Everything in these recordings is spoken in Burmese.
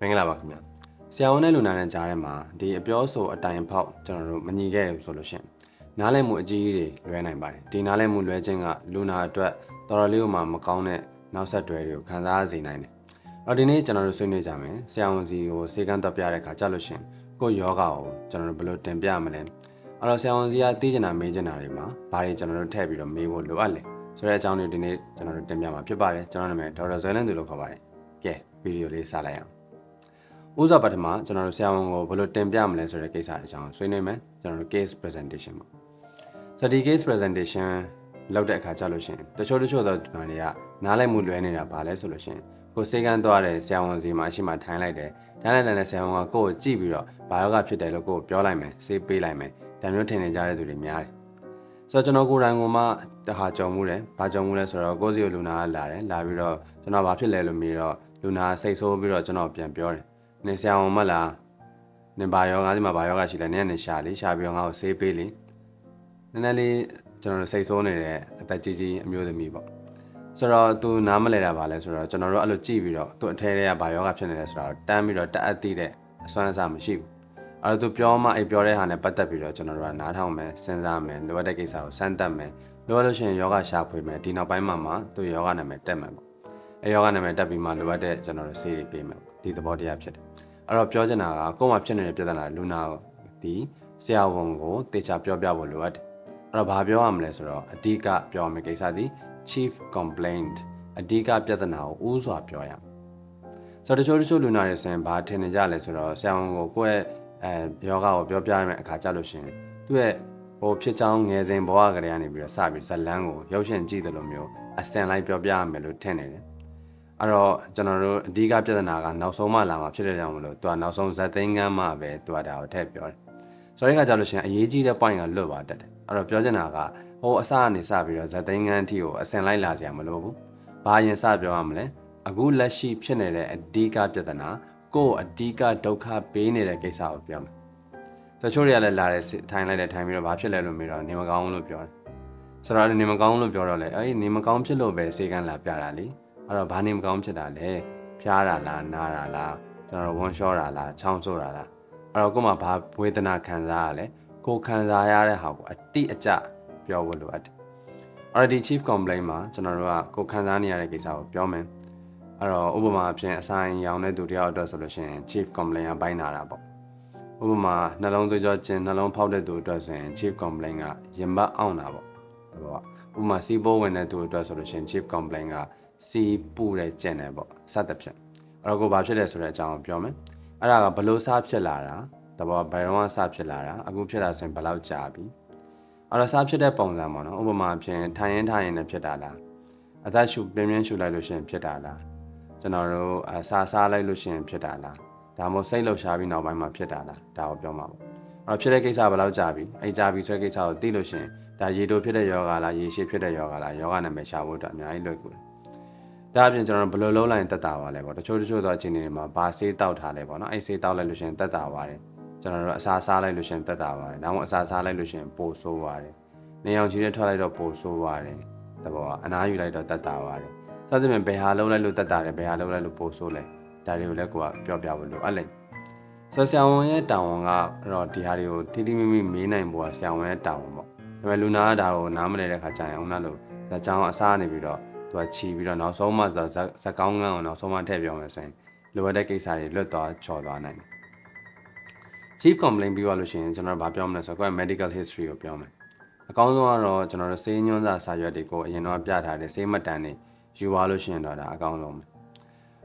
မင်္ဂလာပါခင်ဗျာဆရာဝန်နဲ့လူနာနဲ့ကြားထဲမှာဒီအပြောဆိုအတိုင်ဖောက်ကျွန်တော်တို့မညီခဲ့ရဘူးဆိုလို့ရှရင်နားလည်မှုအကြီးကြီးတွေလွဲနိုင်ပါတယ်ဒီနားလည်မှုလွဲခြင်းကလူနာအတွက်တော်တော်လေးကိုမှမကောင်းတဲ့နောက်ဆက်တွဲတွေကိုခံစားစေနိုင်တယ်အော်ဒီနေ့ကျွန်တော်တို့ဆွေးနွေးကြမယ်ဆရာဝန်စီကိုစေကန်းတက်ပြတဲ့ခါကြလို့ရှရင်ကိုယ့်ယောဂကိုကျွန်တော်တို့ဘယ်လိုတင်ပြမလဲအဲ့တော့ဆရာဝန်စီကသိချင်တာမေးချင်တာတွေမှာဘာတွေကျွန်တော်တို့ထည့်ပြီးတော့မေးဖို့လိုအပ်လဲဆိုတဲ့အကြောင်းတွေဒီနေ့ကျွန်တော်တို့တင်ပြမှာဖြစ်ပါတယ်ကျွန်တော်နာမည်ဒေါက်တာဇွဲလင်းသူလို့ခေါ်ပါတယ်ကဲဗီဒီယိုလေးစလိုက်အောင် ဥစ္စာပထမကျွန်တော်တို့ဆရာဝန်ကိုဘယ်လိုတင်ပြမလဲဆိုတဲ့ကိစ္စအကြောင်းဆွေးနွေးမယ်ကျွန်တော်တို့ case presentation ပေါ့ဆိုတော့ဒီ case presentation လောက်တဲ့အခါကျလို့ရှိရင်တချို့တချို့သောဒီမှာတွေကနားလည်မှုလွဲနေတာဘာလဲဆိုလို့ရှိရင်ကိုယ်စေကန်းသွားတယ်ဆရာဝန်စီမှာအရှိမထိုင်းလိုက်တယ်ထိုင်းလိုက်တဲ့ဆရာဝန်ကကိုယ့်ကိုကြည့်ပြီးတော့ဘာယောဂဖြစ်တယ်လို့ကိုယ်ပြောလိုက်မယ်စေးပေးလိုက်မယ်ဒါမျိုးထင်နေကြတဲ့သူတွေများတယ်ဆိုတော့ကျွန်တော်ကိုယ်တိုင်ကမှတခါကြုံမှုတယ်ဘာကြုံမှုလဲဆိုတော့ကိုယ့်စီကိုလူနာကလာတယ်လာပြီးတော့ကျွန်တော်ဘာဖြစ်လဲလို့မေးတော့လူနာစိတ်ဆိုးပြီးတော့ကျွန်တော်ပြန်ပြောတယ် နေဆရာဝန်မလားနေဘာယောဂါဒီမှာဘာယောဂါရှိလဲနည်းနည်းရှာလေရှာပြီးတော့ငါ့ကိုဆေးပေးလေနည်းနည်းလေးကျွန်တော်တို့စိတ်ဆိုးနေတဲ့အသက်ကြီးကြီးအမျိုးသမီးပေါ့ဆိုတော့သူနားမလဲတာပါလဲဆိုတော့ကျွန်တော်တို့အဲ့လိုကြည့်ပြီးတော့သူအထဲထဲကဘာယောဂါဖြစ်နေလဲဆိုတော့တန်းပြီးတော့တက်အပ်သိတဲ့အစွမ်းအစမရှိဘူးအဲ့တော့သူပြောမှအဲ့ပြောတဲ့ဟာနဲ့ပတ်သက်ပြီးတော့ကျွန်တော်တို့ကနားထောင်မယ်စဉ်းစားမယ်လိုအပ်တဲ့ကိစ္စကိုစမ်းသပ်မယ်လိုအပ်လို့ရှိရင်ယောဂရှာဖွေမယ်ဒီနောက်ပိုင်းမှာမှသူယောဂနာမည်တက်မယ်ပေါ့အဲယောဂနာမည်တက်ပြီးမှလိုအပ်တဲ့ကျွန်တော်တို့ဆေးတွေပေးမယ်ပေါ့ဒီသဘောတရားဖြစ်တယ် အဲ့တော့ပြောချင်တာကကိုယ်မှာဖြစ်နေတဲ့ပြဿနာလူနာဒီဆရာဝန်ကိုတေချာပြောပြဖို့လိုအပ်တယ်အဲ့တော့ဘာပြောရမလဲဆိုတော့အဓိကပြောရမယ့်ကိစ္စဒီ chief complaint အဓိကပြဿနာကိုဥစွာပြောရမယ်ဆိုတော့တချို့တချို့လူနာတွေဆိုရင်ဘာထင်နေကြလဲဆိုတော့ဆရာဝန်ကိုကိုယ့်ရဲ့အဲယောဂကိုပြောပြရမယ့်အခါကြလို့ရှိရင်သူ့ရဲ့ဟိုဖြစ်ချောင်းငယ်စဉ်ဘဝကလေးကနေပြီးတော့စပြီးဇလန်းကိုရုပ်ရှင်ကြည့်တယ်လို့မျိုးအစင်လိုက်ပြောပြရမယ်လို့ထင်နေတယ် အဲ့တော့ကျွန်တော်တို့အဓိကပြဿနာကနောက်ဆုံးမှလာမှာဖြစ်တဲ့ကြောင့်မလို့သူကနောက်ဆုံးဇက်သိန်းကမ်းမှပဲသူကဒါကိုထည့်ပြောတယ်ဆိုတဲ့အခါကျလို့ရှိရင်အရေးကြီးတဲ့ point ကလွတ်သွားတတ်တယ်အဲ့တော့ပြောချင်တာကဟိုအစကနေစပြီးတော့ဇက်သိန်းကမ်းအထိကိုအစင်လိုက်လာကြရမလို့ဘူးဘာရင်စပြောရမလဲအခုလက်ရှိဖြစ်နေတဲ့အဓိကပြဿနာကိုယ့်အဓိကဒုက္ခပေးနေတဲ့ကိစ္စကိုပြောမယ်တချို့တွေကလည်းလာတယ်ထိုင်လိုက်တယ်ထိုင်ပြီးတော့ဘာဖြစ်လဲလို့မေးတော့နေမကောင်းလို့ပြောတယ်ဆိုတော့နေမကောင်းလို့ပြောတော့လေအဲ့ဒီနေမကောင်းဖြစ်လို့ပဲစေကန်းလာပြတာလေအဲ့ တော့ဘာနေမကောင်းဖြစ်တာလဲဖျားတာလားနားတာလားကျွန်တော်ဝမ်းလျှောတာလားချောင်းဆိုးတာလားအဲ့တော့ကို့မှာဘာဝေဒနာခံစားရလဲကိုခံစားရတဲ့ဟာကိုအတိအကျပြောဖို့လိုအပ်တယ်အဲ့တော့ဒီ chief complaint မှာကျွန်တော်တို့ကကိုခံစားနေရတဲ့ကိစ္စကိုပြောမယ်အဲ့တော့ဥပမာအဖြစ်အဆိုင်ရောင်တဲ့သူတယောက်အတွက်ဆိုလို့ရှိရင် chief complaint ကပိုင်းနာတာပေါ့ဥပမာနှလုံးသွေးကြောကျင်နှလုံးဖောက်တဲ့သူအတွက်ဆိုရင် chief complaint ကရင်ဘတ်အောင်တာပေါ့ဒါပေါ့ဥပမာစီးပိုးဝင်တဲ့သူအတွက်ဆိုလို့ရှိရင် chief complaint က စီပူတဲ့ကျင်တယ်ပေါ့စသဖြင့်အဲ့တော့ကိုဘာဖြစ်လဲဆိုတဲ့အကြောင်းကိုပြောမယ်အဲ့ဒါကဘလို့စားဖြစ်လာတာတဘောဘယ်တော့စဖြစ်လာတာအခုဖြစ်လာဆိုရင်ဘယ်လောက်ကြာပြီအဲ့တော့စားဖြစ်တဲ့ပုံစံပေါ့နော်ဥပမာဖြင့်ထိုင်ရင်ထိုင်ရင်လည်းဖြစ်တာလားအသက်ရှူပြင်းပြင်းရှူလိုက်လို့ရှိရင်ဖြစ်တာလားကျွန်တော်တို့အစားစားလိုက်လို့ရှိရင်ဖြစ်တာလားဒါမှမဟုတ်စိတ်လှုပ်ရှားပြီးနောက်ပိုင်းမှာဖြစ်တာလားဒါကိုပြောမှာပေါ့အဲ့တော့ဖြစ်တဲ့ကိစ္စဘယ်လောက်ကြာပြီအဲ့ကြာပြီဆိုတဲ့ကိစ္စကိုသိလို့ရှိရင်ဒါရေတိုဖြစ်တဲ့ယောဂလားရေရှည်ဖြစ်တဲ့ယောဂလားယောဂနာမည်ရှာဖို့အတွက်အများကြီးလွယ်ကူတယ် ဒါအပြင်ကျွန်တော်တို့ဘယ်လိုလုံးလိုက်ရင်တက်တာပါလဲပေါ့တချို့တချို့သောအခြေအနေတွေမှာဘာဆေးတောက်ထားလဲပေါ့နော်အဲ့ဆေးတောက်လိုက်လို့ရှိရင်တက်တာပါတယ်ကျွန်တော်တို့အစာစားလိုက်လို့ရှိရင်တက်တာပါတယ်ဒါမှမဟုတ်အစာစားလိုက်လို့ရှိရင်ပိုဆိုးပါတယ်နေအောင်ကြီးနဲ့ထွက်လိုက်တော့ပိုဆိုးပါတယ်တဘောကအနားယူလိုက်တော့တက်တာပါတယ်စသဖြင့်ဘယ်ဟာလုံးလိုက်လို့တက်တာလဲဘယ်ဟာလုံးလိုက်လို့ပိုဆိုးလဲဒါတွေကိုလည်းကိုကပြောပြဖို့လိုအပ်လိမ့်ဆိုဆရာဝန်ရဲ့တာဝန်ကတော့ဒီဟာတွေကိုထိထိမိမိမေးနိုင်ဖို့ကဆရာဝန်ရဲ့တာဝန်ပေါ့ဒါပေမဲ့လူနာကဒါကိုနားမလဲတဲ့ခါကျရင်အောင်နာလို့ဒါကြောင့်အစားနေပြီးတော့ သူကခြီးပြီးတော့နောက်ဆုံးမှဆိုတော့ဇက်ကောင်းငန်းကိုနောက်ဆုံးမှထည့်ပြောမယ်ဆိုရင်လိုအပ်တဲ့ကိစ္စတွေလွတ်သွားချော်သွားနိုင်တယ် chief complaint ပြီးသွားလို့ရှိရင်ကျွန်တော်တို့ဗာပြောမလဲဆိုတော့ကိုယ့် medical history ကိုပြောမယ်အကောင်းဆုံးကတော့ကျွန်တော်တို့ဆေးညွှန်းစာစာရွက်တွေကိုအရင်တော့ပြထားတဲ့ဆေးမှတ်တမ်းတွေယူသွားလို့ရှိရင်တော့ဒါအကောင်းဆုံးပဲ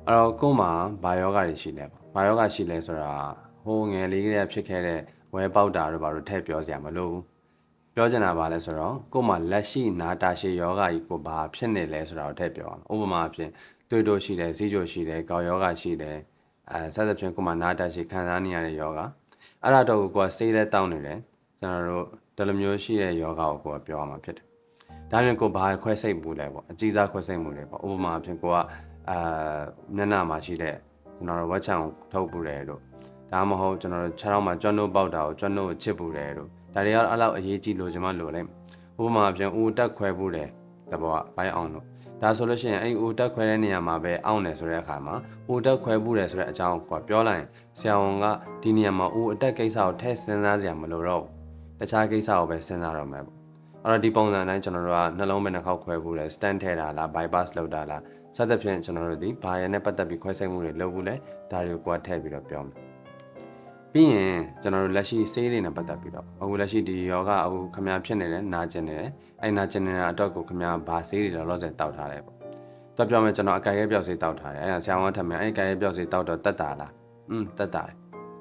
အဲ့တော့ကိုယ်မှာဘာယောဂတွေရှိလဲပေါ့ဘာယောဂရှိလဲဆိုတာဟိုငယ်လေးကလေးဖြစ်ခဲ့တဲ့ဝဲပေါက်တာတို့ဘာလို့ထည့်ပြောစရာမလိုဘူး ပြောချင်တာပါလဲဆိုတော့ကို့မှာလက်ရှိနာတာရှည်ယောဂကြီးကိုဘာဖြစ်နေလဲဆိုတာကိုထည့်ပြောအောင်ဥပမာအဖြစ်တွေ့တို့ရှိတယ်ဈေးကြိုရှိတယ်ကောက်ယောဂရှိတယ်အဲဆက်သဖြင့်ကို့မှာနာတာရှည်ခံစားနေရတဲ့ယောဂအဲ့ဒါတော့ကိုကစိတ်သက်တောင်းနေတယ်ကျွန်တော်တို့ဒီလိုမျိုးရှိတဲ့ယောဂကိုကိုကပြောရမှာဖြစ်တယ်ဒါပြင်ကိုဘာခွဲစိတ်မှုလဲပေါ့အကြီးစားခွဲစိတ်မှုလဲပေါ့ဥပမာအဖြစ်ကိုကအာမျက်နှာမှာရှိတဲ့ကျွန်တော်တို့ဝက်ချံကိုထုတ်ပူတယ်လို့ဒါမှမဟုတ်ကျွန်တော်တို့ခြေထောက်မှာကျွမ်းတို့ပေါက်တာကိုကျွမ်းတို့ကိုချစ်ပူတယ်လို့ ဒါတွေကတော့အဲ့လောက်အရေးကြီးလို့ကျွန်မလိုလိုက်ဥပမာအပြင်ဦးတက်ခွဲဖို့တယ်တဘောကဘိုင်းအောင်လို့ဒါဆိုလို့ရှိရင်အဲ့အိုတက်ခွဲတဲ့နေရာမှာပဲအောင့်တယ်ဆိုတဲ့အခါမှာအိုတက်ခွဲဘူးတယ်ဆိုတဲ့အကြောင်းကိုပြောလိုက်ရင်ဆရာဝန်ကဒီနေရာမှာအိုအတက်ကိစ္စကိုထည့်စဉ်းစားစရာမလိုတော့ဘူးတခြားကိစ္စကိုပဲစဉ်းစားတော့မယ်ပေါ့အဲ့တော့ဒီပုံစံတိုင်းကျွန်တော်တို့ကနှလုံးပဲနှာခေါက်ခွဲဘူးလဲ stand ထည့်တာလား bypass လုပ်တာလားစသဖြင့်ကျွန်တော်တို့ဒီဘာရနဲ့ပတ်သက်ပြီးခွဲစိတ်မှုတွေလုပ်ဘူးလဲဒါတွေကိုထည့်ပြီးတော့ပြောမယ် ပြီးရင်ကျွန်တော်တို့လက်ရှိဆေးတွေနဲ့ပတ်သက်ပြီးတော့အခုလက်ရှိဒီယောဂအခုခမဖြစ်နေတယ်နာကျင်နေတယ်အဲ့နာကျင်နေတဲ့အတွက်ကိုခမဘာဆေးတွေလောလောဆယ်တောက်ထားတယ်ပေါ့တော့ပြောမယ်ကျွန်တော်အကယ်၍ပြောက်ဆေးတောက်ထားတယ်အဲ့ဆရာဝန်ကထမယ်အဲ့အကယ်၍ပြောက်ဆေးတောက်တော့တက်တာလားอืมတက်တာတယ်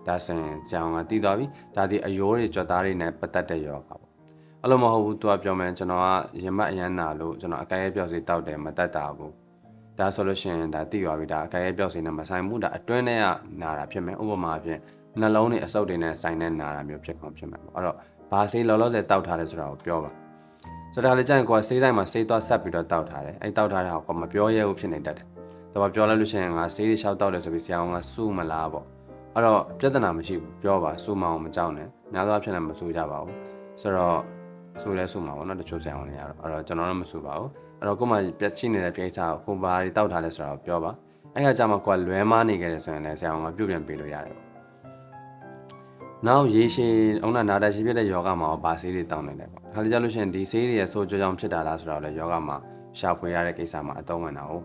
ဒါဆိုရင်ဆရာဝန်ကတည်သွားပြီဒါဒီအယိုးတွေကြွက်သားတွေနဲ့ပတ်သက်တဲ့ယောဂပေါ့အဲ့လိုမဟုတ်ဘူးသူကပြောမယ်ကျွန်တော်ကရင်မအရန်နာလို့ကျွန်တော်အကယ်၍ပြောက်ဆေးတောက်တယ်မတက်တာဘူးဒါဆိုလို့ရှိရင်ဒါတည်သွားပြီဒါအကယ်၍ပြောက်ဆေးနဲ့မဆိုင်ဘူးဒါအတွင်းထဲကနာတာဖြစ်မယ်ဥပမာအဖြစ် နှလုံးတွေအဆုတ်တွေနဲ့ဆိုင်တဲ့နာတာမျိုးဖြစ်ကုန်ဖြစ်မှာပေါ့အဲ့တော့ဘာဆေးလောလောဆယ်တောက်ထားလဲဆိုတာကိုပြောပါဆိုတော့ဒါလည်းကြာရင်ကိုယ်ဆေးဆိုင်မှာဆေးသွားဆက်ပြီးတော့တောက်ထားတယ်အဲ့တောက်ထားတဲ့ဟာကိုမပြောရဲဘူးဖြစ်နေတတ်တယ်ဒါပေမဲ့ပြောလိုက်လို့ရှိရင်ငါဆေးတွေရှောက်တောက်တယ်ဆိုပြီးဆရာကစူးမလားပေါ့အဲ့တော့ပြဿနာမရှိဘူးပြောပါစူးမအောင်မကြောက်နဲ့များသောအားဖြင့်လည်းမစူးကြပါဘူးဆိုတော့စူးလဲစူးမှာပေါ့နော်တချို့ဆရာဝန်တွေကတော့အဲ့တော့ကျွန်တော်တော့မစူးပါဘူးအဲ့တော့ကိုမှပြက်ချိနေတဲ့ပြိဿကိုကိုဘာတွေတောက်ထားလဲဆိုတာကိုပြောပါအဲ့ခါကျမှကိုကလွဲမားနေခဲ့တယ်ဆိုရင်လည်းဆရာဝန်ကပြုတ်ပြန်ပေးလို့ရတယ် နောက်ရေရှည်အုံနာနာတာရှိဖြစ်တဲ့ယောဂမှာဘာဆေးတွေတောင်းနေလဲပေါ့ခါလေးကြလို့ရှိရင်ဒီဆေးတွေရဲ့ဆိုးကြောကြောင့်ဖြစ်တာလားဆိုတော့လည်းယောဂမှာရှာဖွေရတဲ့ကိစ္စမှာအသုံးဝင်တာဟုတ်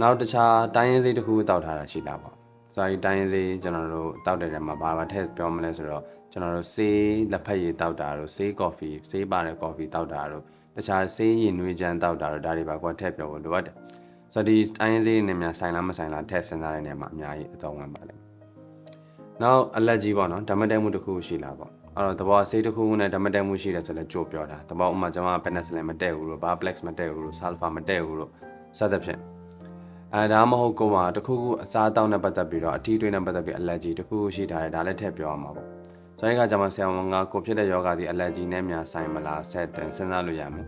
နောက်တခြားတိုင်းရင်းဆေးတစ်ခုတောက်ထားတာရှိတာပေါ့ဆိုတော့တိုင်းရင်းဆေးကျွန်တော်တို့တောက်တဲ့ထဲမှာဘာမှထည့်ပြောမလဲဆိုတော့ကျွန်တော်တို့ဆေးလက်ဖက်ရည်တောက်တာတို့ဆေးကော်ဖီဆေးပါတဲ့ကော်ဖီတောက်တာတို့တခြားဆေးရည်နွေးချမ်းတောက်တာတို့ဒါတွေပါကွာထည့်ပြောဖို့လိုအပ်တယ်ဆိုတော့ဒီတိုင်းရင်းဆေးတွေနဲ့များဆိုင်လားမဆိုင်လားထည့်စဉ်းစားတဲ့နေရာမှာအများကြီးအသုံးဝင်ပါလိမ့် နောက်အလက်ကြီးပေါ့နော်ဓမ္မတဲမှုတစ်ခုရှိလာပေါ့အဲ့တော့တဘောဆေးတစ်ခုခုနဲ့ဓမ္မတဲမှုရှိတယ်ဆိုလဲကြိုပြောတာတဘောဥမာကျွန်မ penicillin မတည့်ဘူးလို့ barplex မတည့်ဘူးလို့ sulfa မတည့်ဘူးလို့စသဖြင့်အဲဒါမဟုတ်ကိုယ်မှာတစ်ခုခုအစားအသောက်နဲ့ပတ်သက်ပြီးတော့အထီးတွေးနဲ့ပတ်သက်ပြီး allergy တစ်ခုခုရှိထားတယ်ဒါလည်းထည့်ပြောရမှာပေါ့ဆိုတဲ့အခါကျမှဆရာဝန်ကကိုဖြစ်တဲ့ယောဂဒီ allergy နဲ့များဆိုင်မလားဆက်တင်စဉ်းစားလို့ရမယ်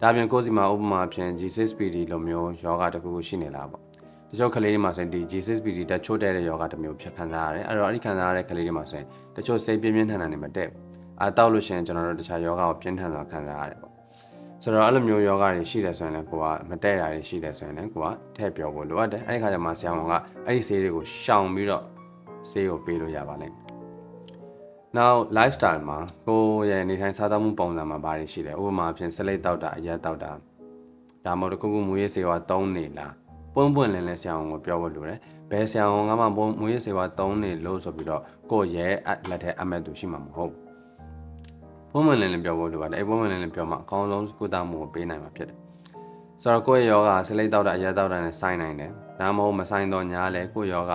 ဒါပြင်ကိုယ်စီမှာဥပမာဖြင့် G6PD လိုမျိုးယောဂတစ်ခုခုရှိနေလားပေါ့ တချို့ကလေးတွေမှာဆိုရင်ဒီ G6PD တက်ချို့တဲ့တဲ့ယောဂတစ်မျိုးဖြစ်ခံစားရတယ်အဲ့တော့အဲ့ဒီခံစားရတဲ့ကလေးတွေမှာဆိုရင်တချို့စိတ်ပြင်းပြင်းထန်ထန်နေမတက်ဘူးအာတောက်လို့ရှိရင်ကျွန်တော်တို့တခြားယောဂကိုပြင်းထန်စွာခံစားရတယ်ပေါ့ဆိုတော့အဲ့လိုမျိုးယောဂတွေရှိတယ်ဆိုရင်လည်းကိုကမတဲ့တာတွေရှိတယ်ဆိုရင်လည်းကိုကထည့်ပြောဖို့လိုအပ်တယ်အဲ့ဒီခါကျမှဆရာဝန်ကအဲ့ဒီဆေးတွေကိုရှောင်ပြီးတော့ဆေးကိုပေးလို့ရပါလိမ့်မယ်နောက် lifestyle မှာကိုရဲ့နေထိုင်စားသောက်မှုပုံစံမှာဘာတွေရှိလဲဥပမာအဖြစ်ဆလိတ်တောက်တာအရက်တောက်တာဒါမှမဟုတ်တခုခုမူရေးဆေးဝါးသုံးနေလား ပွန့်ပွန့်လင်းလင်းဆရာဝန်ကိုပြောဖို့လိုတယ်ဘယ်ဆရာဝန်ကမှမူရေးဆေးဝါးသုံးနေလို့ဆိုပြီးတော့ကိုရဲ့လက်ထဲအမဲ့သူရှိမှာမဟုတ်ပွန့်ပွန့်လင်းလင်းပြောဖို့လိုပါတယ်အဲ့ပွန့်ပွန့်လင်းလင်းပြောမှအကောင်းဆုံးကုသမှုကိုပေးနိုင်မှာဖြစ်တယ်ဆိုတော့ကိုယ့်ရဲ့ယောဂဆလိတ်တောက်တာအရက်တောက်တာနဲ့ဆိုင်နိုင်တယ်ဒါမှမဟုတ်မဆိုင်တော့ညာလဲကိုယ့်ယောဂ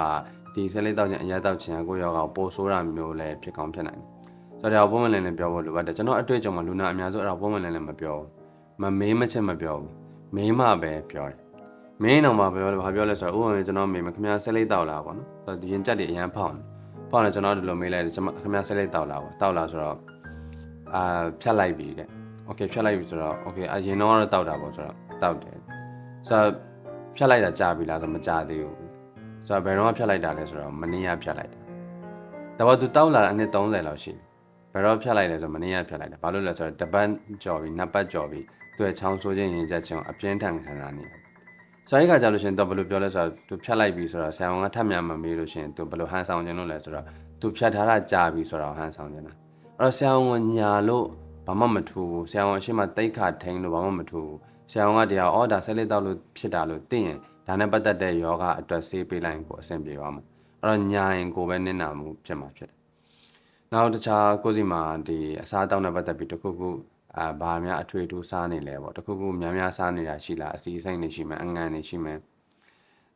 ဒီဆလိတ်တောက်ခြင်းအရက်တောက်ခြင်းကိုယ့်ယောဂကိုပိုဆိုးတာမျိုးလည်းဖြစ်ကောင်းဖြစ်နိုင်တယ်ဆိုတော့ဘုံမလင်းလင်းပြောဖို့လိုပါတယ်ကျွန်တော်အတွေ့အကြုံမှာလူနာအများစုအဲ့ဒါဘုံမလင်းလင်းမပြောဘူးမမေးမချက်မပြောဘူးမေးမှပဲပြောတယ် မင်းတော့မှပြောဘာပြောလဲဆိုတော့ဥပမာကျွန်တော်မေးမခင်ဗျားဆက်လေးတောက်လာပေါ့နော်ဒီရင်ကြက်တွေအရန်ဖောင်းဖောင်းတယ်ကျွန်တော်ဒီလိုမေးလိုက်တယ်ကျွန်မခင်ဗျားဆက်လေးတောက်လာပေါ့တောက်လာဆိုတော့အာဖြတ်လိုက်ပြီတဲ့โอเคဖြတ်လိုက်ပြီဆိုတော့โอเคအရင်တော့ကတော့တောက်တာပေါ့ဆိုတော့တောက်တယ်ဆိုတော့ဖြတ်လိုက်တာကြာပြီလားဆိုတော့မကြာသေးဘူးဆိုတော့ဘယ်တော့ဖြတ်လိုက်တာလဲဆိုတော့မနေ့ကဖြတ်လိုက်တာဒါပေမဲ့သူတောက်လာတာအနည်း30လောက်ရှိပြီဘယ်တော့ဖြတ်လိုက်လဲဆိုတော့မနေ့ကဖြတ်လိုက်တာဘာလို့လဲဆိုတော့တပတ်ကြော်ပြီနှစ်ပတ်ကြော်ပြီသူ့ချောင်းဆိုးခြင်းရင်ကြက်ခြင်းအပြင်းထန်ခံစားနေတယ် စာရေးခါကြလို့ရှိရင်တော့ဘယ်လိုပြောလဲဆိုတော့သူဖြတ်လိုက်ပြီဆိုတော့ဆရာဝန်ကထပ်မြန်မမေးလို့ရှိရင်သူဘယ်လိုဟန်ဆောင်ခြင်းလို့လဲဆိုတော့သူဖြတ်ထားတာကြာပြီဆိုတော့ဟန်ဆောင်ခြင်းလားအဲ့တော့ဆရာဝန်ညာလို့ဘာမှမထူဘူးဆရာဝန်အရှိမတိတ်ခါထိန်လို့ဘာမှမထူဘူးဆရာဝန်ကတရားအော်ဒါဆက်လက်တော့လို့ဖြစ်တာလို့သိရင်ဒါနဲ့ပတ်သက်တဲ့ယောဂအတွက်ဆေးပေးလိုက်ကိုအဆင်ပြေပါမှာအဲ့တော့ညာရင်ကိုပဲနစ်နာမှုဖြစ်မှာဖြစ်တယ်နောက်တခြားကိုစီမှာဒီအစားအသောက်နဲ့ပတ်သက်ပြီးတခုခု အာဘာများအထွေထူးစားနေလဲပေါ့တခုခုများများစားနေတာရှိလားအစီအစိမ့်နေရှိမယ်အငံနေရှိမယ်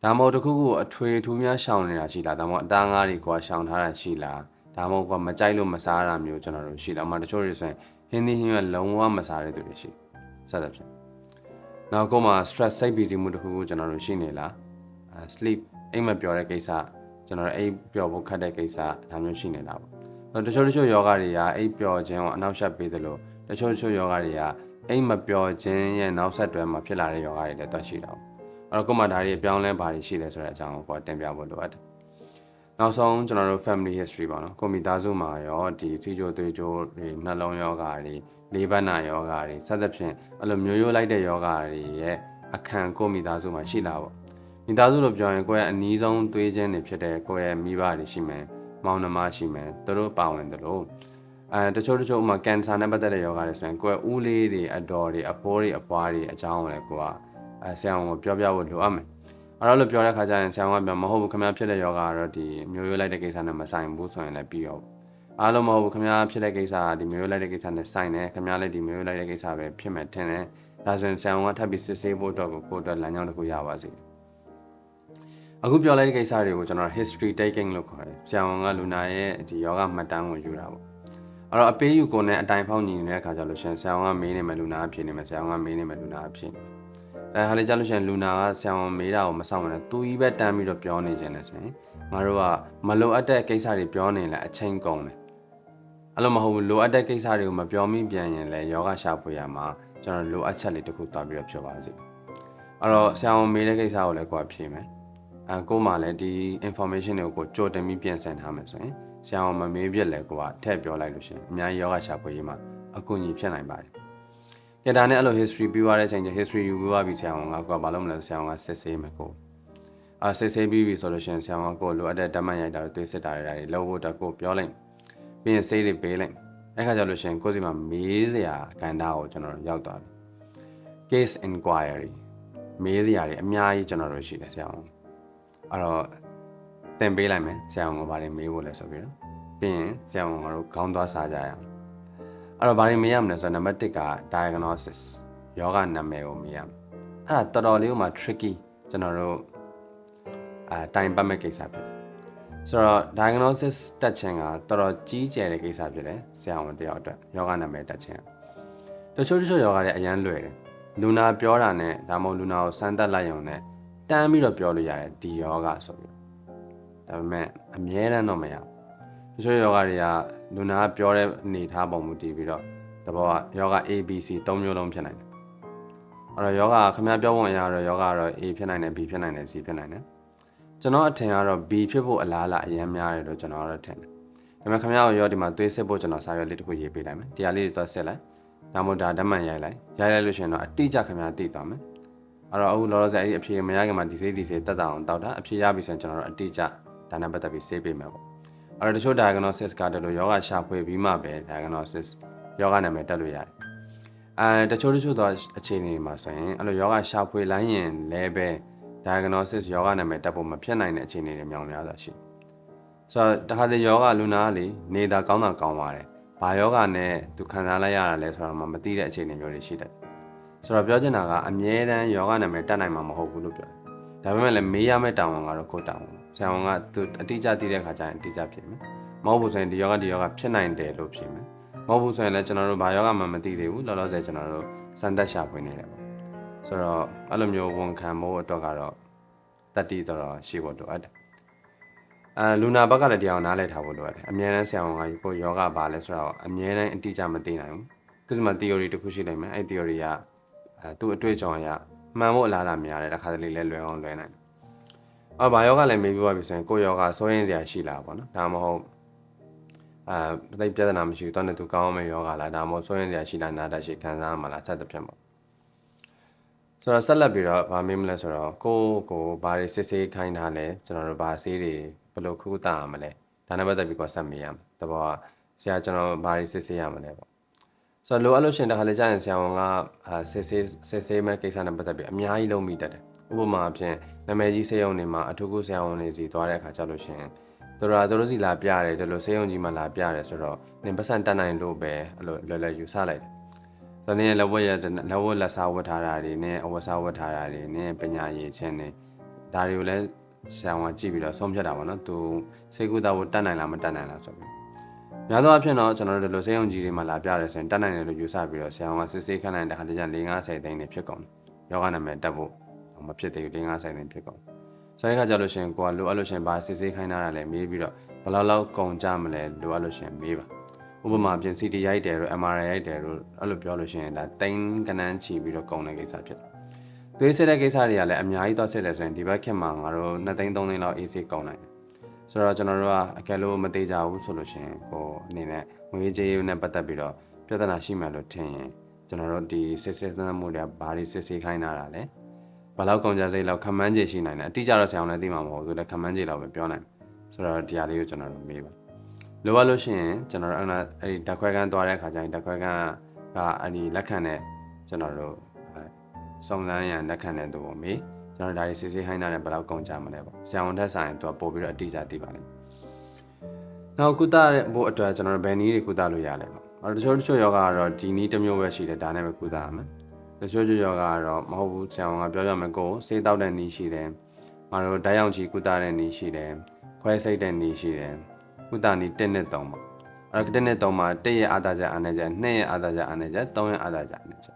ဒါမှမဟုတ်တခုခုအထွေထူးများရှောင်နေတာရှိလားဒါမှမဟုတ်အသားငါးတွေကရှောင်ထားတာရှိလားဒါမှမဟုတ်ကမကြိုက်လို့မစားရတာမျိုးကျွန်တော်တို့ရှိလားအမှတချို့တွေဆိုရင်ဟင်းသီးဟင်းရွက်လုံးဝမစားတဲ့သူတွေရှိစသဖြင့်နောက်ကိုမှ stress စိတ်ပီစီမှုတခုခုကျွန်တော်တို့ရှိနေလား sleep အိမ်မပျော်တဲ့ကိစ္စကျွန်တော်တို့အိမ်ပျော်ဖို့ခက်တဲ့ကိစ္စဒါမျိုးရှိနေတာပေါ့တချို့တချို့ယောဂတွေကအိမ်ပျော်ခြင်းကိုအနောက်ရှက်ပေးသလို တချို့တချို့ယောဂတွေကအိမ်မပျော်ခြင်းရဲ့နောက်ဆက်တွဲမှာဖြစ်လာတဲ့ယောဂတွေလည်းတွက်ရှိတော့အဲ့တော့ကိုမှဒါတွေအပြောင်းလဲဘာတွေရှိလဲဆိုတဲ့အကြောင်းကိုတင်ပြဖို့လိုအပ်တယ်နောက်ဆုံးကျွန်တော်တို့ family history ပေါ့နော်ကိုမိသားစုမှာရောဒီစီချိုသွေးချိုတွေနှလုံးယောဂါတွေလေးပတ်နာယောဂါတွေစသဖြင့်အဲ့လိုမျိုးရိုးလိုက်တဲ့ယောဂါတွေရဲ့အခန့်ကိုယ့်မိသားစုမှာရှိလာပေါ့မိသားစုလို့ပြောရင်ကိုယ့်ရဲ့အနီးဆုံးသွေးချင်းတွေဖြစ်တဲ့ကိုယ့်ရဲ့မိဘတွေရှိမယ်မောင်နှမရှိမယ်သူတို့ပါဝင်တယ်လို့ အဲတချို့တချို့ဥမာကန်ဆာနဲ့ပတ်သက်တဲ့ယောဂတွေဆိုရင်ကိုယ့်ရဲ့ဦးလေးတွေအတော်တွေအဖိုးတွေအပွားတွေအကြောင်းကိုလည်းကိုကအဲဆရာဝန်ကိုပြောပြဖို့လိုအပ်မယ်အဲ့တော့လို့ပြောတဲ့ခါကျရင်ဆရာဝန်ကပြောမဟုတ်ဘူးခင်ဗျားဖြစ်တဲ့ယောဂကတော့ဒီမျိုးရိုးလိုက်တဲ့ကိစ္စနဲ့မဆိုင်ဘူးဆိုရင်လည်းပြီးရောအားလုံးမဟုတ်ဘူးခင်ဗျားဖြစ်တဲ့ကိစ္စကဒီမျိုးရိုးလိုက်တဲ့ကိစ္စနဲ့ဆိုင်တယ်ခင်ဗျားလည်းဒီမျိုးရိုးလိုက်တဲ့ကိစ္စပဲဖြစ်မယ်ထင်တယ်ဒါဆိုရင်ဆရာဝန်ကထပ်ပြီးစစ်ဆေးဖို့အတွက်ကိုကိုယ့်အတွက်လမ်းကြောင်းတစ်ခုရပါစေအခုပြောလိုက်တဲ့ကိစ္စတွေကိုကျွန်တော် history taking လို့ခေါ်တယ်ဆရာဝန်ကလူနာရဲ့ဒီယောဂမှတ်တမ်းကိုယူတာပေါ့ အဲ့တော့အပေးယူကိုနဲ့အတိုင်ဖောက်ညီနေတဲ့အခါကျလို့ရှင်ဆရာဝန်ကမေးနေမယ်လူနာအဖြစ်နေမယ်ဆရာဝန်ကမေးနေမယ်လူနာအဖြစ်နေမယ်အဲဟာလေကြလို့ရှိရင်လူနာကဆရာဝန်မေးတာကိုမဆောင်နဲ့သူကြီးပဲတန်းပြီးတော့ပြောနေခြင်းလဲဆိုရင်ငါတို့ကမလိုအပ်တဲ့ကိစ္စတွေပြောနေလဲအချိန်ကုန်တယ်အဲ့လိုမဟုတ်ဘူးလိုအပ်တဲ့ကိစ္စတွေကိုမပြောမိပြန်ရင်လဲယောဂရှာဖွေရမှာကျွန်တော်လိုအပ်ချက်လေးတစ်ခုသွားပြီးတော့ပြောပါစီအဲ့တော့ဆရာဝန်မေးတဲ့ကိစ္စကိုလည်းကိုယ်ဖြေမယ်အဲကိုမှလည်းဒီ information တွေကိုကိုကြိုတင်ပြီးပြင်ဆင်ထားမယ်ဆိုရင် ဆရာဝန်မမေးပြက်လဲကိုကထည့်ပြောလိုက်လို့ရှိရင်အများကြီးယောဂရှာဖွေရေးမှာအကူအညီဖြစ်နိုင်ပါတယ်ကဲဒါနဲ့အဲ့လို history ပြီးသွားတဲ့အချိန်ကျ history ယူပြီးသွားပြီဆရာဝန်ကကိုကဘာလို့မလဲဆရာဝန်ကစစ်ဆေးမယ်ကိုအာစစ်ဆေးပြီးပြီဆိုလို့ရှိရင်ဆရာဝန်ကကိုလိုအပ်တဲ့ဓာတ်မှန်ရိုက်တာတွေသွေးစစ်တာတွေလောက်ဖို့တက်ကိုပြောလိုက်ပြီးရင်ဆေးတွေပေးလိုက်အဲ့ခါကျလို့ရှိရင်ကိုယ်စီမှာမေးစရာကဏ္ဍကိုကျွန်တော်ရောက်သွားပြီ case inquiry မေးစရာတွေအများကြီးကျွန်တော်တို့ရှိတယ်ဆရာဝန်အဲ့တော့ သင်ပေးလိုက်မယ်ဆရာဝန်ကဘာတွေမေးဖို့လဲဆိုပြီးတော့ပြီးရင်ဆရာဝန်ကတော့ခေါင်းသွားစားကြရအောင်အဲ့တော့ဘာတွေမေးရမလဲဆိုတော့နံပါတ်1က diagnosis ယောဂနာမည်ကိုမေးရမယ်အဲ့ဒါတော်တော်လေးကမှ tricky ကျွန်တော်တို့အာတိုင်ပတ်မဲ့ကိစ္စဖြစ်ဆိုတော့ diagnosis တက်ခြင်းကတော်တော်ကြီးကျယ်တဲ့ကိစ္စဖြစ်တယ်ဆရာဝန်တယောက်အတွက်ယောဂနာမည်တက်ခြင်းတချို့တချို့ယောဂတွေအရန်လွယ်တယ်လူနာပြောတာနဲ့ဒါမှမဟုတ်လူနာကိုစမ်းသပ်လိုက်ရုံနဲ့တန်းပြီးတော့ပြောလို့ရတယ်ဒီယောဂဆိုပြီး ဒါပေမဲ့အမြဲတမ်းတော့မရဘူးတချို့ယောဂတွေကလူနာကပြောတဲ့အနေထားပုံမူတည်ပြီးတော့တဘောကယောဂ ABC ၃မျိုးလုံးဖြစ်နိုင်တယ်အဲ့တော့ယောဂခမည်းပြောပုံအရတော့ယောဂကတော့ A ဖြစ်နိုင်တယ် B ဖြစ်နိုင်တယ် C ဖြစ်နိုင်တယ်ကျွန်တော်အထင်ကတော့ B ဖြစ်ဖို့အလားအလာအရင်များတယ်လို့ကျွန်တော်ကတော့ထင်တယ်ဒါပေမဲ့ခမည်းကိုရောဒီမှာသွေးစစ်ဖို့ကျွန်တော်စာရွက်လေးတစ်ခုရေးပေးလိုက်မယ်တရားလေးတွေသွားစစ်လိုက်ဒါမှမဟုတ်ဒါဓာတ်မှန်ရိုက်လိုက်ရိုက်လိုက်လို့ရှိရင်တော့အတိအကျခင်ဗျားသိသွားမယ်အဲ့တော့အခုလောလောဆယ်အဲ့ဒီအဖြေမရခင်မှာဒီစိဒီစိတက်တာအောင်တောက်တာအဖြေရပြီဆိုရင်ကျွန်တော်တို့အတိအကျ ဒါနဲ့ပတ်သက်ပြီးဆေးပေးမယ်ပေါ့အဲ့တော့တချို့ diagnosis ကတလို့ယောဂရှာဖွေပြီးမှပဲ diagnosis ယောဂနာမည်တက်လို့ရတယ်အဲတချို့တချို့သောအခြေအနေမှာဆိုရင်အဲ့လိုယောဂရှာဖွေလိုက်ရင်လည်းပဲ diagnosis ယောဂနာမည်တက်ဖို့မဖြစ်နိုင်တဲ့အခြေအနေတွေမြောင်များစွာရှိဆိုတော့တခါလေယောဂလူနာကလေနေတာကောင်းတာကောင်းပါတယ်ဘာယောဂနဲ့သူခံစားလိုက်ရတာလဲဆိုတော့မှမသိတဲ့အခြေအနေမျိုးတွေရှိတယ်ဆိုတော့ပြောချင်တာကအမြဲတမ်းယောဂနာမည်တက်နိုင်မှာမဟုတ်ဘူးလို့ပြောတယ်ဒါပေမဲ့လည်းမေးရမယ့်တောင်းဝန်ကတော့ကိုယ်တောင်းဝန် ဆရာဝန်ကသူအတိအကျသိတဲ့ခါကျရင်အတိအကျဖြစ်မယ်မဟုတ်ဘူးဆိုရင်ဒီယောဂဒီယောဂဖြစ်နိုင်တယ်လို့ဖြစ်မယ်မဟုတ်ဘူးဆိုရင်လည်းကျွန်တော်တို့ဘာယောဂမှမသိသေးဘူးလောလောဆယ်ကျွန်တော်တို့စမ်းသပ်ရှာဖွေနေတယ်ပေါ့ဆိုတော့အဲ့လိုမျိုးဝန်ခံဖို့အတွက်ကတော့တတိတော်ရှိဖို့လိုအပ်တယ်အဲလူနာဘက်ကလည်းတရားနားလည်ထားဖို့လိုအပ်တယ်အများတန်းဆရာဝန်ကကိုယောဂဘာလဲဆိုတော့အများတန်းအတိအကျမသိနိုင်ဘူးသူကမှ theory တစ်ခုရှိနိုင်မယ်အဲ့ theory ကအဲသူ့အတွေ့အကြုံအရမှန်ဖို့အလားအလာများတယ်တစ်ခါတလေလဲလွယ်အောင်လွယ်နိုင်တယ် အော်ဘာယောဂလည်းမေးပြီးသွားပြီဆိုရင်ကိုယောဂစိုးရင်စရာရှိလားပေါ့နော်ဒါမှမဟုတ်အာပြိပြဿနာမရှိဘူးတော့နဲ့သူကောင်းမဲ့ယောဂလားဒါမှမဟုတ်စိုးရင်စရာရှိလားနာတာရှိခံစားမှလားစသဖြင့်ပေါ့ဆိုတော့ဆက်လက်ပြီးတော့ဗာမေးမလဲဆိုတော့ကိုကိုဘာတွေစစ်ဆေးခိုင်းထားလဲကျွန်တော်တို့ဘာဆေးတွေဘယ်လိုခုတာရမလဲဒါနဲ့ပတ်သက်ပြီးကိုဆက်မေးရမယ်တဘောကဆရာကျွန်တော်ဘာတွေစစ်ဆေးရမလဲပေါ့ဆိုတော့လိုအပ်လို့ရှင်တခါလေကြာရင်ဆရာဝန်ကအာစစ်ဆေးစစ်ဆေးမဲ့ကိစ္စနဲ့ပတ်သက်ပြီးအများကြီးလုံးမိတတ်တယ် ဥပမာအဖြစ်နာမည်ကြီးဆေးရုံတွေမှာအထူးကုဆရာဝန်တွေစီသွားတဲ့အခါကျလို့ရှင်တို့ရာတို့စီလာပြတယ်ဒီလိုဆေးရုံကြီးမှာလာပြတယ်ဆိုတော့နင်ပတ်စံတက်နိုင်လို့ပဲအဲ့လိုလွယ်လွယ်ယူဆလိုက်တယ်။ဒါနဲ့လက်ဝက်ရလက်ဝက်လက်စားဝတ်ထားတာတွေနဲ့အဝတ်စားဝတ်ထားတာတွေနဲ့ပညာရည်ချင်းတွေဒါတွေကိုလည်းဆရာဝန်ကြည့်ပြီးတော့ဆုံးဖြတ်တာပေါ့နော်။သူစေကူတာကိုတက်နိုင်လားမတက်နိုင်လားဆိုပြီး။များသောအားဖြင့်တော့ကျွန်တော်တို့ဒီလိုဆေးရုံကြီးတွေမှာလာပြတယ်ဆိုရင်တက်နိုင်တယ်လို့ယူဆပြီးတော့ဆရာဝန်ကစစ်ဆေးခန့်နိုင်တဲ့ခါတည်းကျ4 50သိန်းနေဖြစ်ကုန်တယ်။ယောဂနာမည်တက်ဖို့ မဖြစ်သေးဘူး4 50သိန်းဖြစ်ကုန်တယ်။ဆိုတဲ့အခါကျလို့ရှိရင်ကိုကလိုအပ်လို့ရှိရင်ဘာစစ်ဆေးခိုင်းထားတာလဲမေးပြီးတော့ဘယ်လောက်လောက်ကုန်ကြမလဲလိုအပ်လို့ရှိရင်မေးပါဥပမာပြင် CT ရိုက်တယ်တို့ MRI ရိုက်တယ်တို့အဲ့လိုပြောလို့ရှိရင်ဒါတိန်းကနန်းချီပြီးတော့ကုန်တဲ့ကိစ္စဖြစ်တယ်။သွေးစစ်တဲ့ကိစ္စတွေကလည်းအများကြီးသွားစစ်တယ်ဆိုရင်ဒီဘက်ခေတ်မှာငါတို့2သိန်း3သိန်းလောက် AC ကုန်နိုင်တယ်။ဆိုတော့ကျွန်တော်တို့ကအကယ်လို့မသေးကြဘူးဆိုလို့ရှိရင်ကိုအနေနဲ့ငွေကြေးနဲ့ပတ်သက်ပြီးတော့ပြဿနာရှိမှလို့ထင်ရင်ကျွန်တော်တို့ဒီစစ်စစ်သမ်းမှုတွေကဘာတွေစစ်ဆေးခိုင်းတာလဲ ဘယ်လောက်ကုန်ကြစိတ်လောက်ခံမှန်းခြေရှိနိုင်တယ်အတိအကျတော့ဆရာအောင်လည်းသိမှာမဟုတ်ဘူးဆိုတော့ခံမှန်းခြေလောက်ပဲပြောနိုင်ဆိုတော့ဒီဟာလေးကိုကျွန်တော်တို့မေးပါလိုအပ်လို့ရှိရင်ကျွန်တော်တို့အဲ့ဒါအဲ့ဒီဓာတ်ခွဲခန်းသွားတဲ့အခါကျရင်ဓာတ်ခွဲခန်းကအဲ့ဒီလက်ခံတဲ့ကျွန်တော်တို့စုံစမ်းရန်လက်ခံတဲ့သူကိုမေးကျွန်တော်ဒါတွေစစ်စစ်ဟိုင်းတာနဲ့ဘယ်လောက်ကုန်ကြမလဲပေါ့ဆရာဝန်ထက်ဆိုင်သူကပို့ပြီးတော့အတိအကျသိပါလိမ့်မယ်နောက်ကုသတဲ့ဘို့အတွက်ကျွန်တော်တို့ဘယ်နည်းတွေကုသလို့ရလဲပေါ့အဲ့တော့တချို့တချို့ယောဂကတော့ဒီနည်းတစ်မျိုးပဲရှိတယ်ဒါနဲ့ပဲကုသရမယ် တချို့တချို့ယောဂကတော့မဟုတ်ဘူးဆရာဝန်ကပြောပြမယ်ကိုယ်စေးတောက်တဲ့နည်းရှိတယ်ငါတို့ဓာတ်ရောင်ချီကုသတဲ့နည်းရှိတယ်ခွဲစိတ်တဲ့နည်းရှိတယ်ကုသနည်း1နဲ့3ပေါ့အဲ့တော့1နဲ့3မှာ1ရဲ့အာသာချက်အားနဲ့ချက်2ရဲ့အာသာချက်အားနဲ့ချက်3ရဲ့အာသာချက်အားနဲ့ချက်